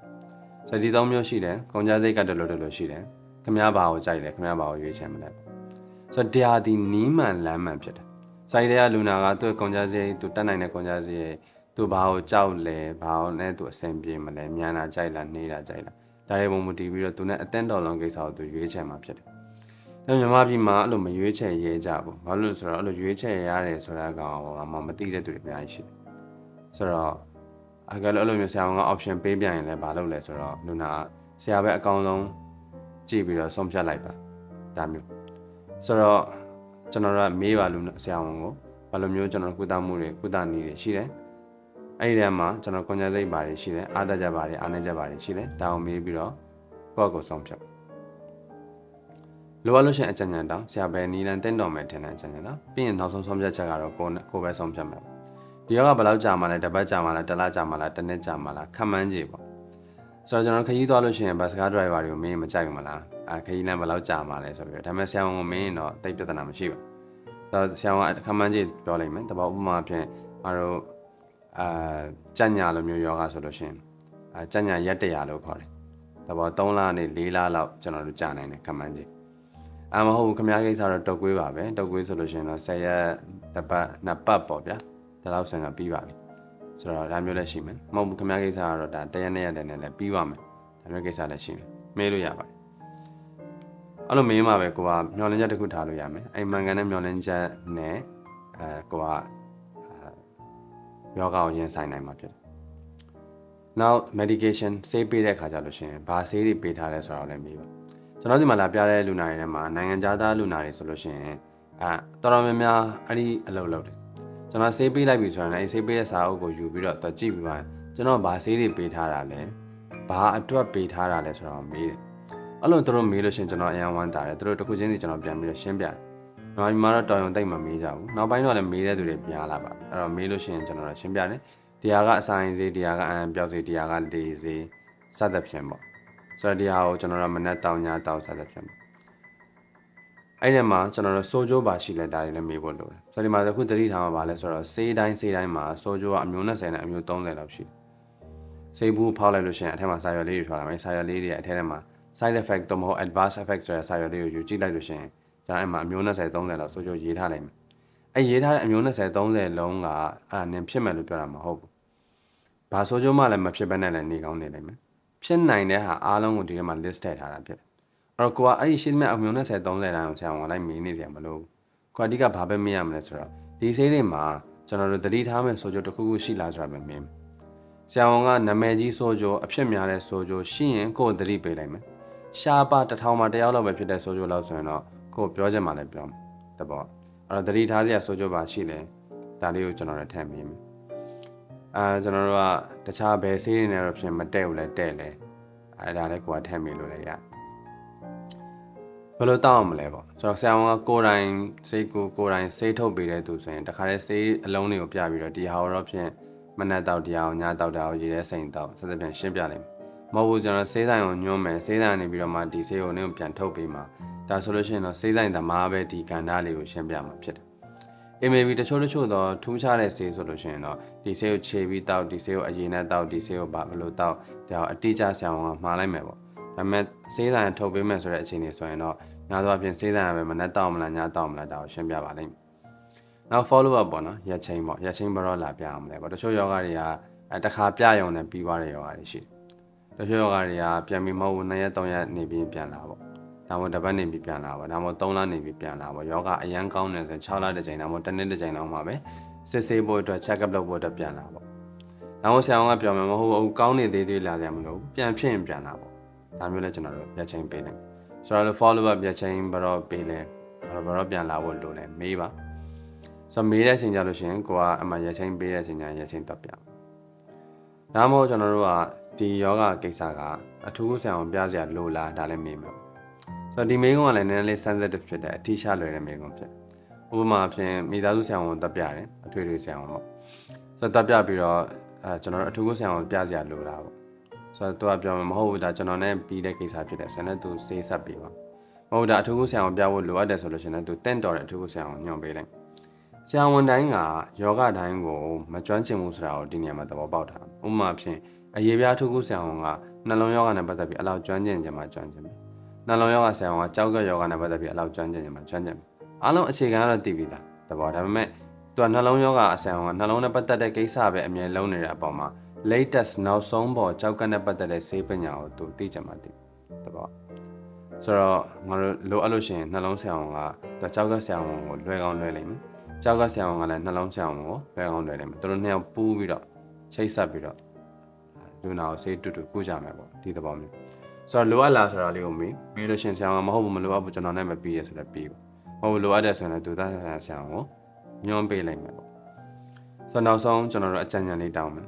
ဆိုတော့ဒီ3မျိုးရှိတယ်ကုန်ကြစိတ်ကတလို့တလို့ရှိတယ်ခမည်းဘာကိုကြိုက်လဲခမည်းဘာကိုရွေးချယ်မလဲဆိုတော့တရားဒီနီးမှန်လမ်းမှန်ဖြစ်တယ်စိုက်တဲ့ကလူနာကသူ့ကုန်ကြစိတ်သူတက်နိုင်တဲ့ကုန်ကြစိတ် သူဘာကိုကြောက်လဲဘာကိုနဲ့သူအဆင်ပြေမလဲမြန်တာကြိုက်လားနှေးတာကြိုက်လားဒါတွေပုံမူတည်ပြီးတော့သူနဲ့အတင်းတော်လုံးကိစ္စကိုသူရွေးချယ်မှာဖြစ်တယ်။ဒါမြန်မာပြည်မှာအဲ့လိုမရွေးချယ်ရဲကြဘူး။ဘာလို့လဲဆိုတော့အဲ့လိုရွေးချယ်ရတယ်ဆိုတာကောင်မှမသိတဲ့သူတွေအများကြီးရှိတယ်။ဆိုတော့အကယ်လို့အဲ့လိုမျိုးဆရာက option ပေးပြန်ရင်လည်းဘာလုပ်လဲဆိုတော့လူနာဆရာပဲအကောင်းဆုံးကြည့်ပြီးတော့ဆုံးဖြတ်လိုက်ပါဒါမျိုးဆိုတော့ကျွန်တော်တို့ကမေးပါလူဆရာဝန်ကိုဘာလိုမျိုးကျွန်တော်ကုသမှုတွေကုသနည်းတွေရှိတယ် အဲ့ဒီထဲမှာကျွန်တော်ကွန်ကြစိတ်ဘာတွေရှိတယ်အားသက်ချက်ဘာတွေအားနည်းချက်ဘာတွေရှိတယ်ဒါအောင်မေးပြီးတော့ကိုယ့်ကိုယ်ဆုံးဖြတ်လိုအပ်လို့ရှိရင်အကြံဉာဏ်တောင်းဆရာပဲနီလန်တင်းတော်မယ်ထင်တဲ့အကြံဉာဏ်တောင်းပြီးရင်နောက်ဆုံးဆုံးဖြတ်ချက်ကတော့ကိုယ်ကိုယ်ပဲဆုံးဖြတ်မယ်ဒီရောကဘယ်လောက်ကြာမှလဲတစ်ပတ်ကြာမှလားတစ်လကြာမှလားတစ်နှစ်ကြာမှလားခက်မှန်းကြည့်ပေါ့ဆိုတော့ကျွန်တော်ခရီးသွားလို့ရှိရင်ဘတ်စကားဒရိုင်ဘာတွေကိုမင်းမကြိုက်ဘူးမလားအဲခရီးလမ်းဘယ်လောက်ကြာမှလဲဆိုပြီးတော့ဒါပေမဲ့ဆရာဝန်ကမင်းတော့တိတ်ပြဿနာမရှိဘူးဆိုတော့ဆရာဝန်ကခက်မှန်းကြည့်ပြောလိုက်မယ်တဘောဥပမာဖြင့်အားတို့ အာကြက်ညာလိုမျိုးယောဂဆိုလို့ရှိရင်အာကြက်ညာရက်တရာလို့ခေါ်တယ်တဘော3လနဲ့4လလောက်ကျွန်တော်တို့ကြာနိုင်တယ်ခက်မှန်းကြည့်အမဟုတ်ဘူးခမားကိစ္စတော့တုတ်ကွေးပါပဲတုတ်ကွေးဆိုလို့ရှိရင်တော့10ရက်တစ်ပတ်နှစ်ပတ်ပေါ့ဗျာဒါလောက်ဆိုရင်တော့ပြီးပါပြီဆိုတော့ဒါမျိုးလည်းရှိမယ်မဟုတ်ဘူးခမားကိစ္စကတော့ဒါတရက်နဲ့ရက်တည်းနဲ့လည်းပြီးပါမယ်ဒါမျိုးကိစ္စလည်းရှိမယ်မေးလို့ရပါတယ်အဲ့လိုမေးမှပဲကိုကမျောလင်းချက်တစ်ခုထားလို့ရမယ်အဲ့မှန်ကန်တဲ့မျောလင်းချက်နဲ့အဲကိုက ယောဂကိုရင်ဆိုင်နိုင်မှာဖြစ်တယ်။ Now medication ဆေးပေးတဲ့အခါကျလို့ရှိရင်ဘာဆေးတွေပေးထားလဲဆိုတော့လည်းမေးပါကျွန်တော်ဒီမှာလာပြတဲ့လူနာတွေထဲမှာနိုင်ငံခြားသားလူနာတွေဆိုလို့ရှိရင်အဲတော်တော်များများအဲ့ဒီအလုပ်လုပ်တယ်ကျွန်တော်ဆေးပေးလိုက်ပြီဆိုရင်လည်းဆေးပေးတဲ့စာအုပ်ကိုယူပြီးတော့တွကြည့်ပြီးပါကျွန်တော်ဗာဆေးတွေပေးထားတာလဲဘာအတွက်ပေးထားတာလဲဆိုတော့မေးတယ်အဲ့လိုသူတို့မေးလို့ရှိရင်ကျွန်တော်အယံဝမ်းတာတယ်သူတို့တခုချင်းစီကျွန်တော်ပြန်ပြီးတော့ရှင်းပြတယ် နောက်ပြီးမှတော့တော်ရုံတိတ်မမေးကြဘူးနောက်ပိုင်းတော့လည်းမေးတဲ့သူတွေများလာပါအဲ့တော့မေးလို့ရှိရင်ကျွန်တော်ရှင်းပြတယ်တရားကအဆိုင်စေးတရားကအံပြောက်စေးတရားကလေစေးစသဖြင့်ပေါ့ဆိုတော့တရားကိုကျွန်တော်တို့မနဲ့တောင်းညာတောင်းစသဖြင့်ပေါ့အဲ့ဒီမှာကျွန်တော်တို့စိုးကျိုးပါရှိလဲဒါတွေလည်းမေးဖို့လိုတယ်ဆိုတော့ဒီမှာအခုသတိထားမှာပါလဲဆိုတော့စေးတိုင်းစေးတိုင်းမှာစိုးကျိုးကအမျိုး20နဲ့အမျိုး30လောက်ရှိတယ်စေးဘူးဖောက်လိုက်လို့ရှိရင်အထက်မှာစာရွက်လေးတွေထွက်လာမယ်စာရွက်လေးတွေအထက်ထဲမှာ side effect တော့မဟုတ် adverse effect ဆိုတဲ့စာရွက်လေးကိုယူကြည့်လိုက်လို့ရှိရင် ကျွန်တော်အဲ့မှာအမျိုး20 30လောက်စိုးကျိုးရေးထားလိုက်မယ်အဲ့ရေးထားတဲ့အမျိုး20 30လုံးကအဲ့ဒါနင်ဖြစ်မယ်လို့ပြောတာမဟုတ်ဘူးဘာစိုးကျိုးမှလည်းမဖြစ်ဘဲနဲ့လည်းနေကောင်းနေလိမ့်မယ်ဖြစ်နိုင်တဲ့ဟာအားလုံးကိုဒီထဲမှာ list ထည့်ထားတာဖြစ်တယ်အဲ့တော့ကိုကအဲ့ဒီရှင်းမဲ့အမျိုး20 30တန်းကိုဆရာဝန်လိုက်မေးနေစရာမလိုဘူးကိုအဓိကဘာပဲမေးရမလဲဆိုတော့ဒီဆေးတွေမှာကျွန်တော်တို့တတိထားမဲ့စိုးကျိုးတစ်ခုခုရှိလားဆိုတာပဲမေးမယ်ဆရာဝန်ကနာမည်ကြီးစိုးကျိုးအဖြစ်များတဲ့စိုးကျိုးရှိရင်ကိုယ်တတိပေးလိုက်မယ်ရှားပါတစ်ထောင်မှာတယောက်လောက်ပဲဖြစ်တဲ့စိုးကျိုးလောက်ဆိုရင်တော့ ကိုယ်ပြောချက်မှလည်းပြောမယ်တဘောအဲ့တော့တတိထားစရာစိုးကျိုးပါရှိတယ်ဒါလေးကိုကျွန်တော်လည်းထည့်မေးမယ်အာကျွန်တော်တို့ကတခြားဘယ်ဆေးတွေနဲ့တော့ဖြစ်မတဲ့ဘူးလဲတဲ့လဲအဲ့ဒါလည်းကိုကထည့်မေးလို့လည်းရတယ်ဘယ်လိုတောက်အောင်မလဲပေါ့ကျွန်တော်ဆရာဝန်ကကိုယ်တိုင်စိတ်ကိုကိုယ်တိုင်စိတ်ထုတ်ပေးတဲ့သူဆိုရင်တခါတည်းစိတ်အလုံးတွေကိုပြပြီးတော့ဒီဟာတော့ဖြင့်မနက်တောက်တရားအောင်ညတောက်တာကိုရေးတဲ့စိန်တောက်ဆက်သက်ပြန်ရှင်းပြလိုက်မဟုတ်ဘူးကျွန်တော်စေးဆိုင်ကိုညွှန်းမယ်စေးဆိုင်နေပြီးတော့မှဒီဆေးကိုနင်းပြန်ထုတ်ပေးမှာ ဒါဆိုလို့ရှိရင်တော့စေးဆိုင်သမားပဲဒီကဏ္ဍလေးကိုရှင်းပြမှာဖြစ်တယ်။ MAB တချို့တချို့တော့ထူးခြားတဲ့ဆေးဆိုလို့ရှိရင်တော့ဒီဆေးကိုခြေပြီးတောက်ဒီဆေးကိုအရင်နဲ့တောက်ဒီဆေးကိုဘာလို့တောက်ဒါအတိအကျဆရာဝန်ကမှားလိုက်မယ်ပေါ့။ဒါပေမဲ့ဆေးဆိုင်ထုတ်ပေးမယ်ဆိုတဲ့အခြေအနေဆိုရင်တော့များသောအားဖြင့်စေးဆိုင်ရပဲမနဲ့တောက်မလားညတောက်မလားဒါကိုရှင်းပြပါလိမ့်မယ်။နောက် follow up ပေါ့နော်ရက်ချင်းပေါ့ရက်ချင်းဘရောလာပြအောင်လဲပေါ့တချို့ယောဂတွေကအဲတစ်ခါပြရုံနဲ့ပြီးသွားတဲ့ယောဂတွေရှိတယ်။တချို့ယောဂတွေကပြန်ပြီးမဟုတ်ဘူး2ရက်3ရက်နေပြီးပြန်လာပေါ့။ ဒါမှမဟုတ်တစ်ပတ်နေပြီးပြန်လာပေါ့။ဒါမှမဟုတ်3လနေပြီးပြန်လာပေါ့။ယောဂအရန်ကောင်းတယ်ဆိုရင်6လတစ်ချိန်ဒါမှမဟုတ်တစ်နှစ်တစ်ချိန်လောက်မှပဲစစ်ဆေးဖို့အတွက် check up လုပ်ဖို့အတွက်ပြန်လာပေါ့။ဒါမှမဟုတ်ဆရာဝန်ကပြောမယ်မဟုတ်ဘူးကောင်းနေသေးသေးလာကြမလို့ပြန်ဖြစ်ရင်ပြန်လာပေါ့။ဒါမျိုးလဲကျွန်တော်တို့ရက်ချင်းပေးတယ်။ဆိုတော့ follow up ပြချင်းဘယ်တော့ပေးလဲဘယ်တော့ပြန်လာဖို့လိုလဲမေးပါဆိုတော့မေးတဲ့အချိန်ကြလို့ရှိရင်ကိုကအမှရချင်းပေးတဲ့အချိန်ကျရချင်းတော့ပြဒါမှမဟုတ်ကျွန်တော်တို့ကဒီယောဂကိစ္စကအထူးဆန်အောင်ပြစရာလိုလားဒါလည်းမေးမှာ ဆိုတော့ဒီမေးခွန်းကလည်းနည်းနည်းလေး sensitive ဖြစ်တယ်အထီးရှားလွယ်တဲ့မေးခွန်းဖြစ်ဥပမာဖြင့်မိသားစုဆရာဝန်တက်ပြတယ်အထွေထွေဆရာဝန်ပေါ့ဆိုတော့တက်ပြပြီးတော့အဲကျွန်တော်တို့အထူးဆရာဝန်ပြစရာလိုလားပေါ့ဆိုတော့သူကပြောမှာမဟုတ်ဘူးဒါကျွန်တော်နဲ့ပြီးတဲ့ကိစ္စဖြစ်တယ်ဆိုတော့လည်းသူစေးဆက်ပြီးပါမဟုတ်ဒါအထူးဆရာဝန်ပြဖို့လိုအပ်တယ်ဆိုလို့ရှိရင်လည်းသူတင့်တော်တဲ့အထူးဆရာဝန်ညွှန်ပေးလိုက်ဆရာဝန်တိုင်းကယောဂတိုင်းကိုမကျွမ်းကျင်ဘူးဆိုတာကိုဒီနေရာမှာသဘောပေါက်တာဥပမာဖြင့်အရေးပြားထူးခုဆရာဝန်ကနှလုံးယောဂနဲ့ပတ်သက်ပြီးအလောက်ကျွမ်းကျင်ခြင်းမှာကျွမ်းကျင်တယ် နှလုံးယောဂဆရာဝန်ကကြောက်ကယောဂနဲ့ပတ်သက်ပြီးအလောက်ကျွမ်းကျင်ခြင်းမှာကျွမ်းကျင်တယ်အားလုံးအခြေခံကတော့သိပြီလားသဘောဒါပေမဲ့သူကနှလုံးယောဂအဆရာဝန်ကနှလုံးနဲ့ပတ်သက်တဲ့ကိစ္စပဲအမြဲလုံးနေတဲ့အပေါ်မှာ latest နောက်ဆုံးပေါ်ကြောက်ကနဲ့ပတ်သက်တဲ့ဆေးပညာကိုသူသိကြမှာသိတပေါ့ဆိုတော့ငါတို့လိုအပ်လို့ရှိရင်နှလုံးဆရာဝန်ကသူကြောက်ကဆရာဝန်ကိုလွှဲကောင်းလွှဲလိမ့်မယ်ကြောက်ကဆရာဝန်ကလည်းနှလုံးဆရာဝန်ကိုလွှဲကောင်းလွှဲလိမ့်မယ်သူတို့နှစ်ယောက်ပူးပြီးတော့ချိတ်ဆက်ပြီးတော့လူနာကိုဆေးတူတူကုကြမယ်ပေါ့ဒီသဘောမျိုး ဆိုတော့လိုအပ်လားဆိုတာလေးကိုမေးမေးလို့ရှိရင်ဆရာဝန်မဟုတ်ဘူးမလိုအပ်ဘူးကျွန်တော်နဲ့မပြီးရဆိုတော့ပြီးပေါ့မဟုတ်လိုအပ်တယ်ဆိုရင်လည်းသူသားဆရာဝန်ကိုညွှန်ပေးလိုက်မယ်ပေါ့ဆိုတော့နောက်ဆုံးကျွန်တော်တို့အကြံဉာဏ်လေးတောင်းမယ်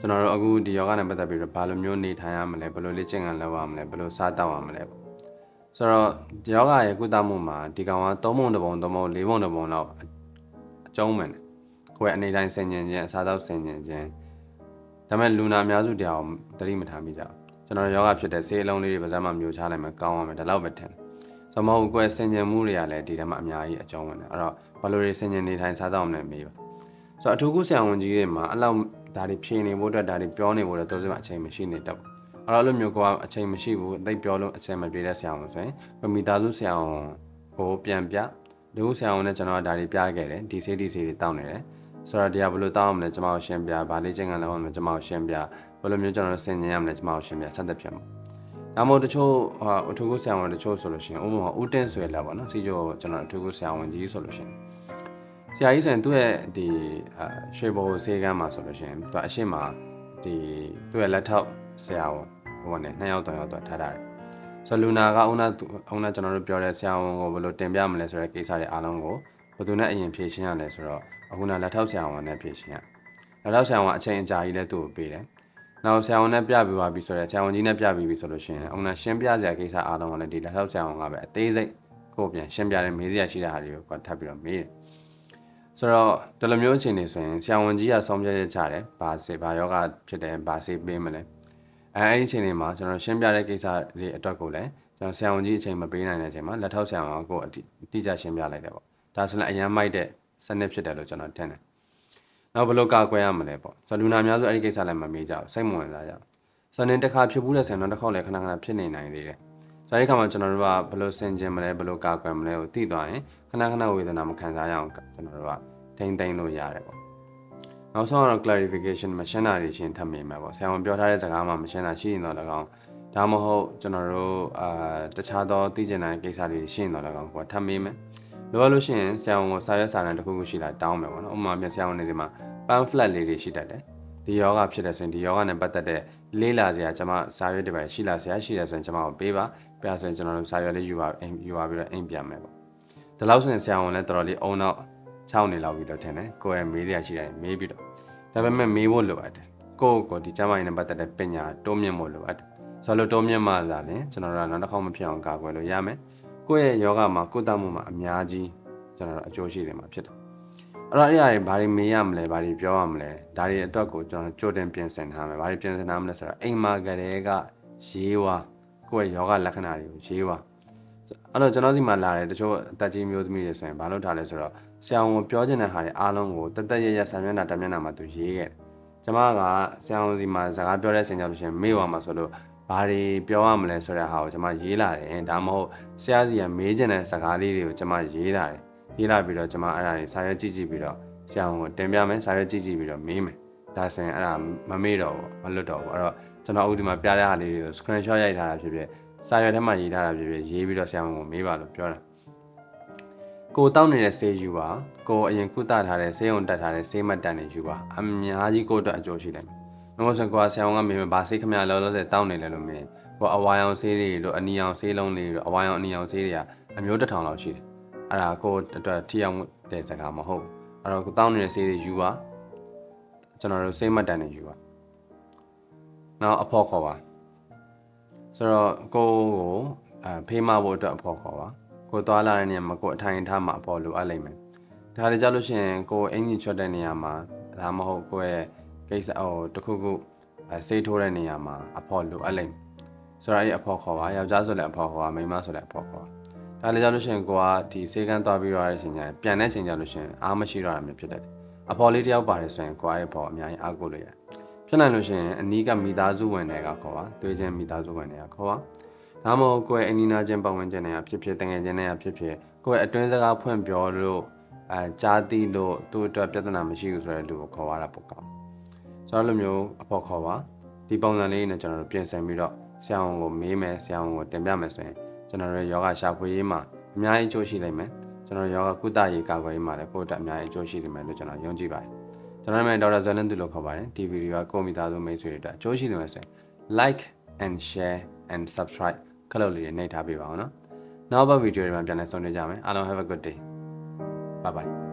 ကျွန်တော်တို့အခုဒီယောဂနဲ့ပတ်သက်ပြီးတော့ဘာလိုမျိုးနေထိုင်ရမလဲဘယ်လိုလေ့ကျင့်ခန်းလုပ်ရမလဲဘယ်လိုစားတောက်ရမလဲပေါ့ဆိုတော့ဒီယောဂရဲ့ကုသမှုမှာဒီကောင်က၃ပုံတစ်ပုံ၃ပုံ၄ပုံတစ်ပုံလောက်အကျုံးမှန်တယ်ကိုယ်အနေတိုင်းဆင်ញင်ခြင်းအစားတောက်ဆင်ញင်ခြင်းဒါပေမဲ့လူနာအများစုတရားအောင်တတိမထားမိကြဘူး ကျွန်တော်ယောဂဖြစ်တဲ့ဆေးအလုံးလေးတွေပါးစပ်မှမျိုးချလိုက်မှကောင်းရမယ်ဒါတော့ပဲထင်တယ်ဆိုမဟုတ်ကိုယ်ဆင်ញင်မှုတွေကလည်းဒီထဲမှာအများကြီးအကျုံးဝင်တယ်အဲ့တော့ဘယ်လိုတွေဆင်ញင်နေထိုင်စားတောက်မလဲမေးပါဆိုတော့အထူးကုဆရာဝန်ကြီးတွေမှာအဲ့လောက်ဒါတွေဖြေနေဖို့အတွက်ဒါတွေပြောနေဖို့အတွက်သူတို့ကအချိန်မရှိနေတတ်ဘူးအဲ့တော့အဲ့လိုမျိုးကအချိန်မရှိဘူးအသိပြောလို့အချိန်မပြေတဲ့ဆရာဝန်ဆိုရင်မိသားစုဆရာဝန်ကိုပြန်ပြလူဆရာဝန်နဲ့ကျွန်တော်ကဒါတွေပြခဲ့တယ်ဒီဆေးဒီဆေးတွေတောင်းနေတယ်ဆိုတော့တရားဘယ်လိုတောင်းရမလဲကျွန်မကိုရှင်းပြဗာလေးချင်းကလည်းဟောမယ်ကျွန်မကိုရှင်းပြ ဘယ်လိုမျိုးကျွန်တော်တို့ဆင်ញင်ရမလဲကျွန်မကိုရှင်းပြဆက်သက်ဖြစ်မှာဒါမှမဟုတ်တချို့ဟာအထူးကုဆရာဝန်တချို့ဆိုလို့ရှိရင်ဥပမာဦးတင်းဆွဲလာပါတော့စီကျော်ကျွန်တော်အထူးကုဆရာဝန်ကြီးဆိုလို့ရှိရင်ဆရာကြီးဆိုရင်သူ့ရဲ့ဒီအရွှေဘိုဆေးကမ်းမှာဆိုလို့ရှိရင်သူအရှိမဒီသူ့ရဲ့လက်ထောက်ဆရာဝန်ဟိုကနေနှစ်ယောက်သုံးယောက်တော့ထားထားတယ်ဆိုလူနာကအုံနာအုံနာကျွန်တော်တို့ပြောတဲ့ဆရာဝန်ကိုဘယ်လိုတင်ပြမလဲဆိုတဲ့ကိစ္စတွေအားလုံးကိုဘယ်သူနဲ့အရင်ဖြေရှင်းရလဲဆိုတော့အခုနလက်ထောက်ဆရာဝန်နဲ့ဖြေရှင်းရလက်ထောက်ဆရာဝန်အချိန်အကြာကြီးလဲသူ့ကိုပေးတယ် နောက်ဆရာဝန်နဲ့ပြပြီးသွားပြီဆိုတော့ဆရာဝန်ကြီးနဲ့ပြပြီးပြီဆိုလို့ရှိရင်အုံနာရှင်းပြစရာကိစ္စအားလုံးကလည်းဒီလက်ထောက်ဆရာဝန်ကပဲအသေးစိတ်ကိုပြန်ရှင်းပြတယ်မေးစရာရှိတဲ့ဟာတွေကိုထပ်ပြီးတော့မေးတယ်ဆိုတော့ဒီလိုမျိုးအခြေအနေဆိုရင်ဆရာဝန်ကြီးကဆုံးဖြတ်ချက်ချတယ်ဘာစေဘာယောဂဖြစ်တယ်ဘာစေပေးမလဲအဲအဲ့ဒီအချိန်တွေမှာကျွန်တော်ရှင်းပြတဲ့ကိစ္စတွေအတွက်ကိုလည်းကျွန်တော်ဆရာဝန်ကြီးအချိန်မပေးနိုင်တဲ့အချိန်မှာလက်ထောက်ဆရာဝန်ကိုအတိအကျရှင်းပြလိုက်တယ်ပေါ့ဒါဆိုရင်အရန်မိုက်တဲ့စနစ်ဖြစ်တယ်လို့ကျွန်တော်ထင်တယ် နောက်ဘယ်လိုကာကွယ်ရမလဲပေါ့ဆိုတော့လူနာများဆိုအဲ့ဒီကိစ္စလည်းမမေးကြဘူးစိတ်မဝင်စားကြဘူးဆိုတော့နင်းတစ်ခါဖြစ်ဘူးတဲ့ဆင်တော့တစ်ခေါက်လည်းခဏခဏဖြစ်နေနိုင်သေးတယ်ဆိုတော့ဒီခါမှာကျွန်တော်တို့ကဘယ်လိုဆင်ကျင်မလဲဘယ်လိုကာကွယ်မလဲကိုသိသွားရင်ခဏခဏဝေဒနာမခံစားရအောင်ကျွန်တော်တို့ကထိမ့်သိမ့်လို့ရတယ်ပေါ့နောက်ဆုံးတော့ clarification မရှင်းတာတွေရှင်းထပ်မိမှာပေါ့ဆရာဝန်ပြောထားတဲ့စကားမှမရှင်းတာရှိရင်တော့လည်းကောင်းဒါမှမဟုတ်ကျွန်တော်တို့အာတခြားသောသိကျင်တဲ့ကိစ္စတွေရှင်းတော့လည်းကောင်းကိုထပ်မိမယ် လိုအပ်လို့ရှိရင်ဆရာဝန်ကိုစာရွက်စာတမ်းတစ်ခုခုရှိလာတောင်းမယ်ပေါ့နော်ဥပမာပြဆရာဝန်နေစီမှာ pamphlet လေးတွေရှိတတ်တယ်ဒီယောဂဖြစ်တဲ့ဆိုရင်ဒီယောဂနဲ့ပတ်သက်တဲ့လေးလာစရာကျွန်မစာရွက်တွေပဲရှိလာစရာရှိတယ်ဆိုရင်ကျွန်မကိုပေးပါပြဆိုရင်ကျွန်တော်တို့စာရွက်လေးယူပါအိမ်ယူပါပြီးတော့အိမ်ပြန်မယ်ပေါ့ဒါလို့ဆိုရင်ဆရာဝန်လည်းတော်တော်လေးအုံနောက်6နေလောက်ပြီးတော့ထင်တယ်ကိုယ်ရဲ့မေးစရာရှိတယ်မေးပြီးတော့ဒါပေမဲ့မေးဖို့လိုအပ်တယ်ကိုယ့်ကိုဒီကျမ်းမာရေးနဲ့ပတ်သက်တဲ့ပညာတိုးမြင့်ဖို့လိုအပ်တယ်ဆိုလို့တိုးမြင့်မှသာလေကျွန်တော်တို့ကနောက်တစ်ခေါက်မဖြစ်အောင်ကာကွယ်လို့ရမယ် ကိုယ့်ရဲ့ယောဂမှာကုသမှုမှာအများကြီးကျွန်တော်တို့အကျိုးရှိစေမှာဖြစ်တယ်အဲ့တော့အဲ့ဒါတွေဘာတွေမေးရမလဲဘာတွေပြောရမလဲဒါတွေအတွက်ကိုကျွန်တော်ကြိုတင်ပြင်ဆင်ထားမယ်ဘာတွေပြင်ဆင်ထားမလဲဆိုတော့အိမ်မာကလေးကရေးဝါကိုယ့်ရဲ့ယောဂလက္ခဏာတွေကိုရေးဝါအဲ့တော့ကျွန်တော်စီမှာလာတယ်တချို့အသက်ကြီးမျိုးသမီးတွေဆိုရင်ဘာလို့ထားလဲဆိုတော့ဆရာဝန်ပြောချင်တဲ့ဟာတွေအားလုံးကိုတသက်ရရဆံမျက်နှာတမျက်နှာမှာသူရေးခဲ့ကျမကဆရာဝန်စီမှာစကားပြောတဲ့ဆင်ကြောင့်လို့ရှိရင်မေ့သွားမှာဆိုလို့ ဘာတွေပြောရမလဲဆိုတဲ့ဟာကိုကျွန်မရေးလာတယ်ဒါမှမဟုတ်ဆရာစီကမေးချင်တဲ့စကားလေးတွေကိုကျွန်မရေးလာတယ်ရေးလာပြီးတော့ကျွန်မအဲ့ဒါတွေစာရွက်ကြည့်ကြည့်ပြီးတော့ဆရာဝန်ကိုတင်ပြမယ်စာရွက်ကြည့်ကြည့်ပြီးတော့မေးမယ်ဒါဆိုရင်အဲ့ဒါမမေ့တော့ဘူးမလွတ်တော့ဘူးအဲ့တော့ကျွန်တော်ဥဒီမှာပြတဲ့ဟာလေးတွေကို screenshot ရိုက်ထားတာဖြစ်ဖြစ်စာရွက်ထဲမှာရေးထားတာဖြစ်ဖြစ်ရေးပြီးတော့ဆရာဝန်ကိုမေးပါလို့ပြောတာကိုတောက်နေတဲ့ဆေးယူပါကိုအရင်ကုသထားတဲ့ဆေးရုံတက်ထားတဲ့ဆေးမတ်တန်တွေယူပါအများကြီးကိုအတွက်အကျိုးရှိတယ်။ မဟုတ်ဆိုကွာဆရာဝန်ကမေးမယ်ဘာဆေးခမရလောလောဆယ်တောက်နေလဲလို့မေးကကိုအဝါရောင်ဆေးတွေတို့အနီရောင်ဆေးလုံးတွေတို့အဝါရောင်အနီရောင်ဆေးတွေကအမျိုးတစ်ထောင်လောက်ရှိတယ်အဲ့ဒါကိုအတွက်ထိရောက်တဲ့စကားမဟုတ်ဘူးအဲ့တော့ကိုတောင်းနေတဲ့ဆေးတွေယူပါကျွန်တော်တို့စိတ်မှတ်တမ်းတွေယူပါနောက်အဖို့ခေါ်ပါဆိုတော့ကိုကိုအဲဖေးမဖို့အတွက်အဖို့ခေါ်ပါကိုသွားလာတဲ့နေရာမှာကိုအထိုင်ထားမှာအဖို့လိုအပ်လိမ့်မယ်ဒါလည်းကြလို့ရှိရင်ကိုအင်ကြီးချွတ်တဲ့နေရာမှာဒါမှမဟုတ်ကိုရဲ့ ကိစ္စဟိုတစ်ခုခုအဲစေးထိုးတဲ့နေရာမှာအဖို့လိုအပ်လိမ့်မယ်ဆိုတော့အဲ့အဖို့ခေါ်ပါယောက်ျားဆိုလည်းအဖို့ခေါ်ပါမိန်းမဆိုလည်းအဖို့ခေါ်ပါဒါလည်းကြလို့ရှိရင်ကိုကဒီစေကန်းသွားပြီးတော့ရတဲ့အချိန်ကျရင်ပြန်တဲ့ချိန်ကျလို့ရှိရင်အားမရှိတော့တာမျိုးဖြစ်တတ်တယ်အဖို့လေးတယောက်ပါတယ်ဆိုရင်ကိုအဲ့အဖို့အများကြီးအားကိုးလို့ရတယ်ဖြစ်နိုင်လို့ရှိရင်အနီးကမိသားစုဝင်တွေကခေါ်ပါတွေ့ချင်းမိသားစုဝင်တွေကခေါ်ပါဒါမှမဟုတ်ကိုယ့်ရဲ့အနီးနားချင်းပတ်ဝန်းကျင်တွေကဖြစ်ဖြစ်တငယ်ချင်းတွေကဖြစ်ဖြစ်ကိုယ့်ရဲ့အတွင်းစကားဖွင့်ပြောလို့အဲကြားသိလို့သူ့အတွက်ပြဿနာမရှိဘူးဆိုတဲ့လူကိုခေါ်ရတာပိုကော င်းဆိုတော့လိုမျိုးအဖို့ခေါ်ပါဒီပုံစံလေးနဲ့ကျွန်တော်တို့ပြင်ဆင်ပြီးတော့ဆရာဝန်ကိုမေးမယ်ဆရာဝန်ကိုတင်ပြမယ်ဆိုရင်ကျွန်တော်တို့ယောဂရှာဖွေရေးမှာအများကြီးအကျိုးရှိနိုင်မယ်ကျွန်တော်ယောဂကုသရေးကာကွယ်ရေးမှာလည်းကိုယ့်အတွက်အများကြီးအကျိုးရှိနိုင်မယ်လို့ကျွန်တော်ယုံကြည်ပါတယ်ကျွန်တော်နာမည်ဒေါက်တာဇော်လင်းသူလို့ခေါ်ပါတယ်ဒီဗီဒီယိုကကိုမိသားစုမိတ်ဆွေတွေအတွက်အကျိုးရှိနိုင်မယ်ဆိုရင် like and share and subscribe ခလုတ်လေးနှိပ်ထားပေးပါအောင်နော်နောက်ဘက်ဗီဒီယိုတွေမှာပြန်လည်ဆုံတွေ့ကြမယ်အားလုံး have a good day bye bye